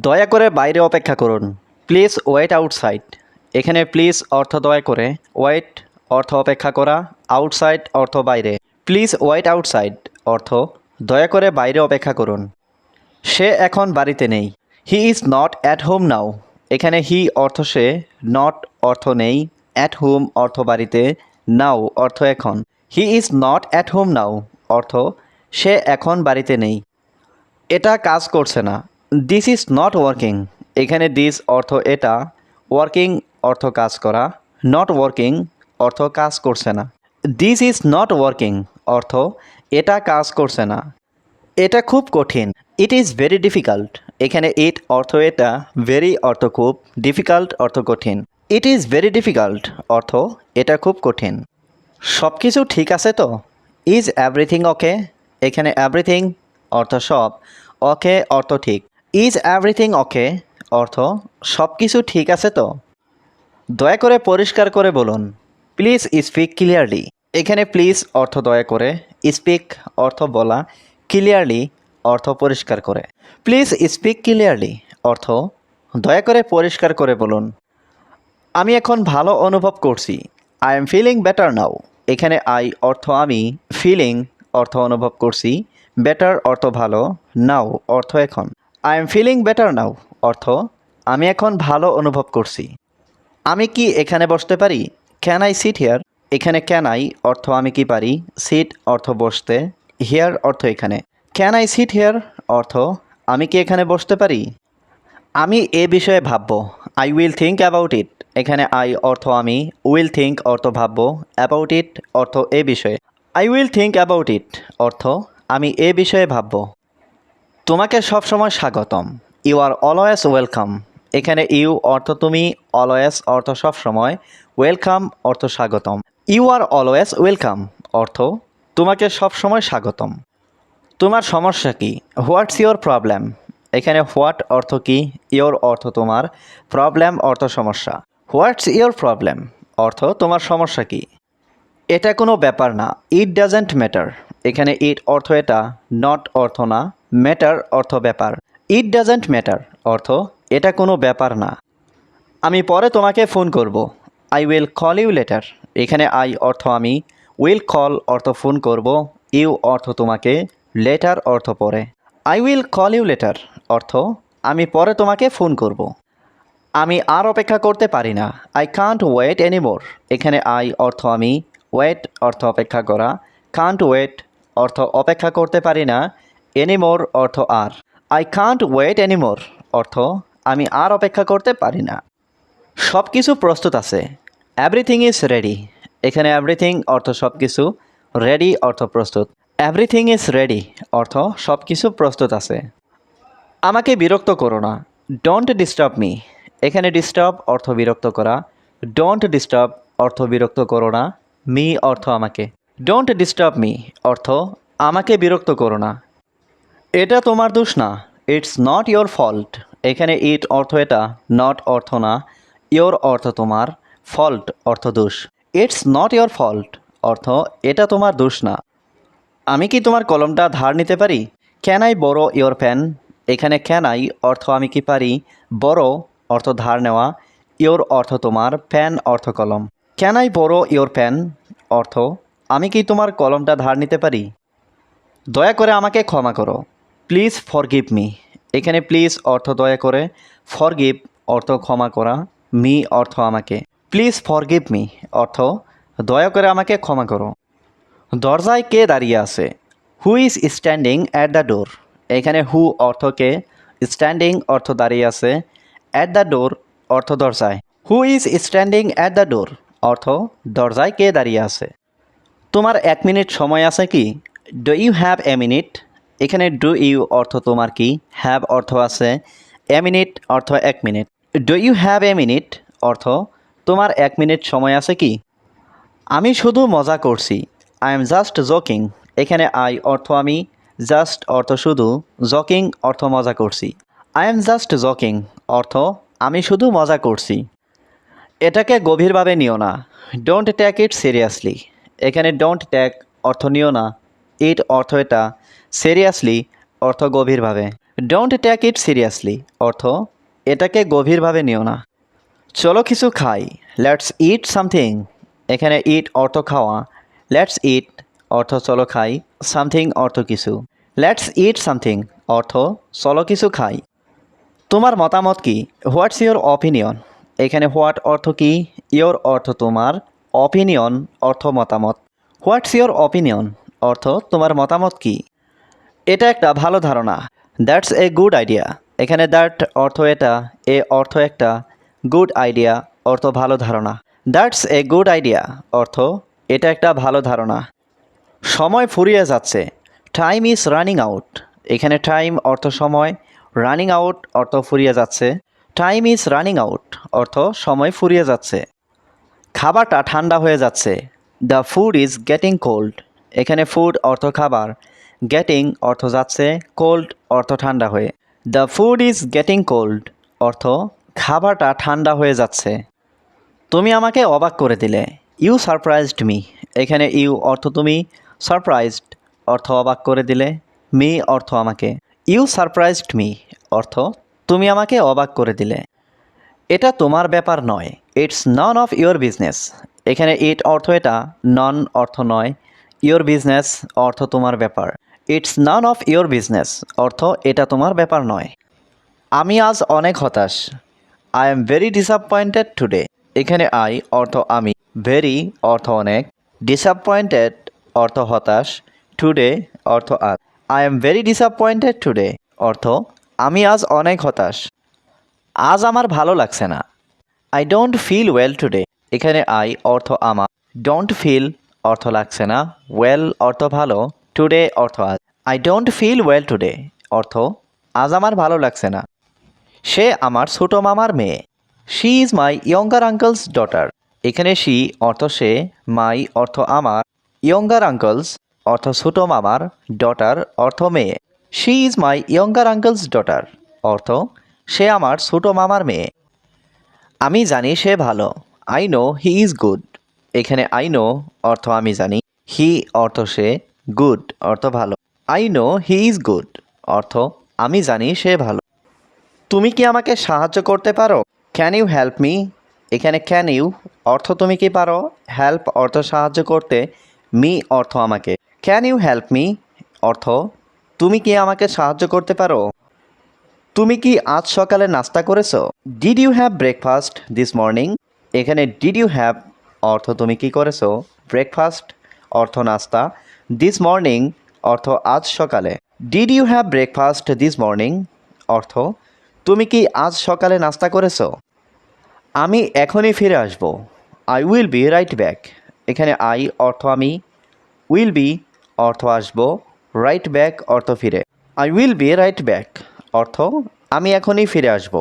দয়া করে বাইরে অপেক্ষা করুন। Please wait outside. এখানে প্লিজ অর্থ দয়া করে ওয়েট, অর্থ অপেক্ষা করা, আউটসাইড, অর্থ বাইরে। প্লিজ ওয়েট আউটসাইড, অর্থ দয়া করে বাইরে অপেক্ষা করুন। সে এখন বাড়িতে নেই। He is not at home now. এখানে হি অর্থ সে, নট অর্থ নেই। অ্যাট হোম অর্থ বাড়িতে, নাও অর্থ এখন। He is not at home now, অর্থ সে এখন বাড়িতে নেই। এটা কাজ করছে না। দিস ইজ নট ওয়ার্কিং এখানে দিস অর্থ এটা। ওয়ার্কিং অর্থ কাজ করা। নট ওয়ার্কিং অর্থ কাজ করছে না। দিস ইজ নট ওয়ার্কিং অর্থ এটা কাজ করছে না। এটা খুব কঠিন। ইট ইজ ভেরি ডিফিকাল্ট এখানে ইট অর্থ এটা ভেরি অর্থ খুব ডিফিকাল্ট অর্থ কঠিন। ইট ইজ ভেরি ডিফিকাল্ট অর্থ এটা খুব কঠিন। সব কিছু ঠিক আছে তো? ইজ এভরিথিং ওকে এখানে এভরিথিং অর্থ সব। ওকে অর্থ ঠিক। ইজ এভরিথিং ওকে অর্থ সব কিছু ঠিক আছে তো? দয়া করে পরিষ্কার করে বলুন প্লিজ স্পিক ক্লিয়ারলি এখানে প্লিজ অর্থ দয়া করে স্পিক অর্থ বলা ক্লিয়ারলি অর্থ পরিষ্কার করে। প্লিজ স্পিক ক্লিয়ারলি অর্থ, দয়া করে পরিষ্কার করে বলুন। আমি এখন ভালো অনুভব করছি। I am feeling better now এখানে আই অর্থ আমি ফিলিং অর্থ অনুভব করছি। বেটার অর্থ ভালো নাও অর্থ এখন। I am feeling better now অর্থ, আমি এখন ভালো অনুভব করছি। আমি কি এখানে বসতে পারি? ক্যান আই সিট হেয়ার এখানে ক্যান আই অর্থ আমি কি পারি? সিট অর্থ বসতে। হিয়ার অর্থ এখানে। ক্যান আই সিট হিয়ার অর্থ, আমি কি এখানে বসতে পারি? আমি এ বিষয়ে ভাবব। I will think about it এখানে আই অর্থ আমি। উইল থিঙ্ক অর্থ ভাবব। অ্যাবাউট ইট অর্থ এ বিষয়ে। I will think about it অর্থ, আমি এ বিষয়ে ভাবব। তোমাকে সবসময় স্বাগতম। ইউ আর অলওয়েজ ওয়েলকাম এখানে ইউ অর্থ তুমি অলওয়েজ অর্থ সবসময় ওয়েলকাম অর্থ স্বাগতম। ইউ আর অলওয়েজ ওয়েলকাম অর্থ তোমাকে সবসময় স্বাগতম। তোমার সমস্যা কি? হোয়াটস ইয়োর প্রবলেম এখানে হোয়াট অর্থ কি? ইয়োর অর্থ তোমার। প্রবলেম অর্থ সমস্যা। হোয়াটস ইয়োর প্রবলেম অর্থ তোমার সমস্যা কি? এটা কোনো ব্যাপার না। ইট ডাজেন্ট ম্যাটার এখানে ইট অর্থ এটা নট অর্থ না। ম্যাটার অর্থ ব্যাপার। ইট ডাজেন্ট ম্যাটার অর্থ এটা কোনো ব্যাপার না। আমি পরে তোমাকে ফোন করব। I will call you later এখানে আই অর্থ আমি। উইল কল অর্থ ফোন করব। ইউ অর্থ তোমাকে। লেটার অর্থ পরে। I will call you later অর্থ আমি পরে তোমাকে ফোন করব। আমি আর অপেক্ষা করতে পারি না। আই কান্ট ওয়েট এনিমোর এখানে আই অর্থ আমি। ওয়েট অর্থ অপেক্ষা করা। কান্ট ওয়েট অর্থ অপেক্ষা করতে পারি না। এনিমোর অর্থ আর। আই কান্ট ওয়েট এনিমোর অর্থ আমি আর অপেক্ষা করতে পারি না। সব কিছু প্রস্তুত আছে। এভরিথিং ইজ রেডি এখানে এভরিথিং অর্থ সব কিছু রেডি অর্থ প্রস্তুত। এভরিথিং ইজ রেডি অর্থ সব কিছু প্রস্তুত আছে। আমাকে বিরক্ত করো না। ডোন্ট ডিস্টার্ব মি এখানে ডিস্টার্ব অর্থ বিরক্ত করা। ডোন্ট ডিস্টার্ব অর্থ বিরক্ত করো না। মি অর্থ আমাকে। ডোন্ট ডিস্টার্ব মি অর্থ আমাকে বিরক্ত করো না। এটা তোমার দোষ না। ইটস নট ইয়োর ফল্ট এখানে ইট অর্থ এটা নট অর্থ না। ইয়োর অর্থ তোমার ফল্ট অর্থ দোষ। ইটস নট ইয়োর ফল্ট অর্থ এটা তোমার দোষ না। আমি কি তোমার কলমটা ধার নিতে পারি? Can I borrow your pen এখানে ক্যান আই অর্থ আমি কি পারি? বড় অর্থ ধার নেওয়া। ইয়োর অর্থ তোমার পেন অর্থ কলম। Can I borrow your pen অর্থ, আমি কি তোমার কলমটা ধার নিতে পারি? দয়া করে আমাকে ক্ষমা করো। প্লিজ ফরগিভ মি এখানে প্লিজ অর্থ দয়া করে। ফরগিভ অর্থ ক্ষমা করা। মি অর্থ আমাকে। প্লিজ ফরগিভ মি অর্থ দয়া করে আমাকে ক্ষমা করো। দরজায় কে দাঁড়িয়ে আছে? Who is standing at the door এখানে হু অর্থ কে? স্ট্যান্ডিং অর্থ দাঁড়িয়ে আছে। অ্যাট দ্য ডোর অর্থ দরজায়। Who is standing at the door অর্থ দরজায় কে দাঁড়িয়ে আছে। তোমার এক মিনিট সময় আছে কি? Do you have a minute এখানে ডু ইউ অর্থ তোমার কি? হ্যাভ অর্থ আছে এ মিনিট অর্থ এক minute do you have a minute অর্থ তোমার এক মিনিট সময় আছে কি? আমি শুধু মজা করছি আই এম জাস্ট জকিং এখানে আই অর্থ আমি জাস্ট অর্থ শুধু জকিং অর্থ মজা করছি। আই এম জাস্ট জকিং অর্থ আমি শুধু মজা করছি। এটাকে গভীরভাবে নিও না ডোন্ট ট্যাক ইট সিরিয়াসলি এখানে ডোন্ট ট্যাক অর্থ নিও না। ইট অর্থ এটা সিরিয়াসলি অর্থ গভীরভাবে। ডোন্ট টেক ইট সিরিয়াসলি অর্থ এটাকে গভীরভাবে নিও না। চলো কিছু খাই। লেটস ইট সামথিং এখানে ইট অর্থ খাওয়া। লেটস ইট অর্থ চলো খাই। সামথিং অর্থ কিছু। লেটস ইট সামথিং অর্থ চলো কিছু খাই। তোমার মতামত কি? হোয়াটস ইয়োর অপিনিয়ন এখানে হোয়াট অর্থ কি? ইয়োর অর্থ তোমার অপিনিয়ন অর্থ মতামত। হোয়াটস ইয়োর অপিনিয়ন অর্থ তোমার মতামত কি? এটা একটা ভালো ধারণা। দ্যাটস এ গুড আইডিয়া এখানে দ্যাট অর্থ এটা, এ অর্থ একটা। গুড আইডিয়া অর্থ ভালো ধারণা। দ্যাটস এ গুড আইডিয়া অর্থ এটা একটা ভালো ধারণা। সময় ফুরিয়ে যাচ্ছে। টাইম ইজ রানিং আউট এখানে টাইম অর্থ সময়। রানিং আউট অর্থ ফুরিয়ে যাচ্ছে। টাইম ইজ রানিং আউট অর্থ সময় ফুরিয়ে যাচ্ছে। খাবারটা ঠান্ডা হয়ে যাচ্ছে। The food is getting cold এখানে ফুড অর্থ খাবার গেটিং অর্থ যাচ্ছে কোল্ড অর্থ ঠান্ডা হয়ে। The food is getting cold অর্থ খাবারটা ঠান্ডা হয়ে যাচ্ছে। তুমি আমাকে অবাক করে দিলে। ইউ সারপ্রাইজড মি এখানে ইউ অর্থ তুমি সারপ্রাইজড অর্থ অবাক করে দিলে। মি অর্থ আমাকে। ইউ সারপ্রাইজড মি অর্থ তুমি আমাকে অবাক করে দিলে। এটা তোমার ব্যাপার নয়। It's none of your business এখানে ইট অর্থ এটা নন অর্থ নয়। ইয়োর বিজনেস অর্থ তোমার ব্যাপার। It's none of your business অর্থ এটা তোমার ব্যাপার নয়। আমি আজ অনেক হতাশ। I am very disappointed today এখানে আই অর্থ আমি। ভেরি অর্থ অনেক। ডিসঅ্যাপয়েন্টেড অর্থ হতাশ। টুডে অর্থ আজ। I am very disappointed today অর্থ, আমি আজ অনেক হতাশ। আজ আমার ভালো লাগছে না। I don't feel well today এখানে আই অর্থ আমার। ডোন্ট ফিল অর্থ লাগছে না। ওয়েল অর্থ ভালো। টুডে অর্থ আজ। I don't feel well today অর্থ, আজ আমার ভালো লাগছে না। সে আমার ছোটো মামার মেয়ে। She is my younger uncle's daughter এখানে শি অর্থ সে মাই অর্থ আমার। ইয়ঙ্গার আঙ্কলস অর্থ ছোটো মামার ডটার অর্থ মেয়ে। She is my younger uncle's daughter অর্থ, সে আমার ছোটো মামার মেয়ে। আমি জানি সে ভালো। I know he is good এখানে আই নো অর্থ আমি জানি। হি অর্থ সে গুড অর্থ ভালো। I know he is good অর্থ আমি জানি সে ভালো। তুমি কি আমাকে সাহায্য করতে পারো? ক্যান ইউ হেল্প মি এখানে ক্যান ইউ অর্থ তুমি কি পারো? হেল্প অর্থ সাহায্য করতে মি অর্থ আমাকে। ক্যান ইউ হেল্প মি অর্থ, তুমি কি আমাকে সাহায্য করতে পারো? তুমি কি আজ সকালে নাস্তা করেছ? Did you have breakfast this morning এখানে ডিড ইউ হ্যাভ অর্থ তুমি কি করেছ? ব্রেকফাস্ট অর্থ নাস্তা। দিস মর্নিং অর্থ আজ সকালে। Did you have breakfast this morning অর্থ, তুমি কি আজ সকালে নাস্তা করেছ? আমি এখনই ফিরে আসব। I will be right back এখানে আই অর্থ আমি। উইল বি অর্থ আসব। রাইট ব্যাক অর্থ ফিরে। I will be right back অর্থ, আমি এখনই ফিরে আসব।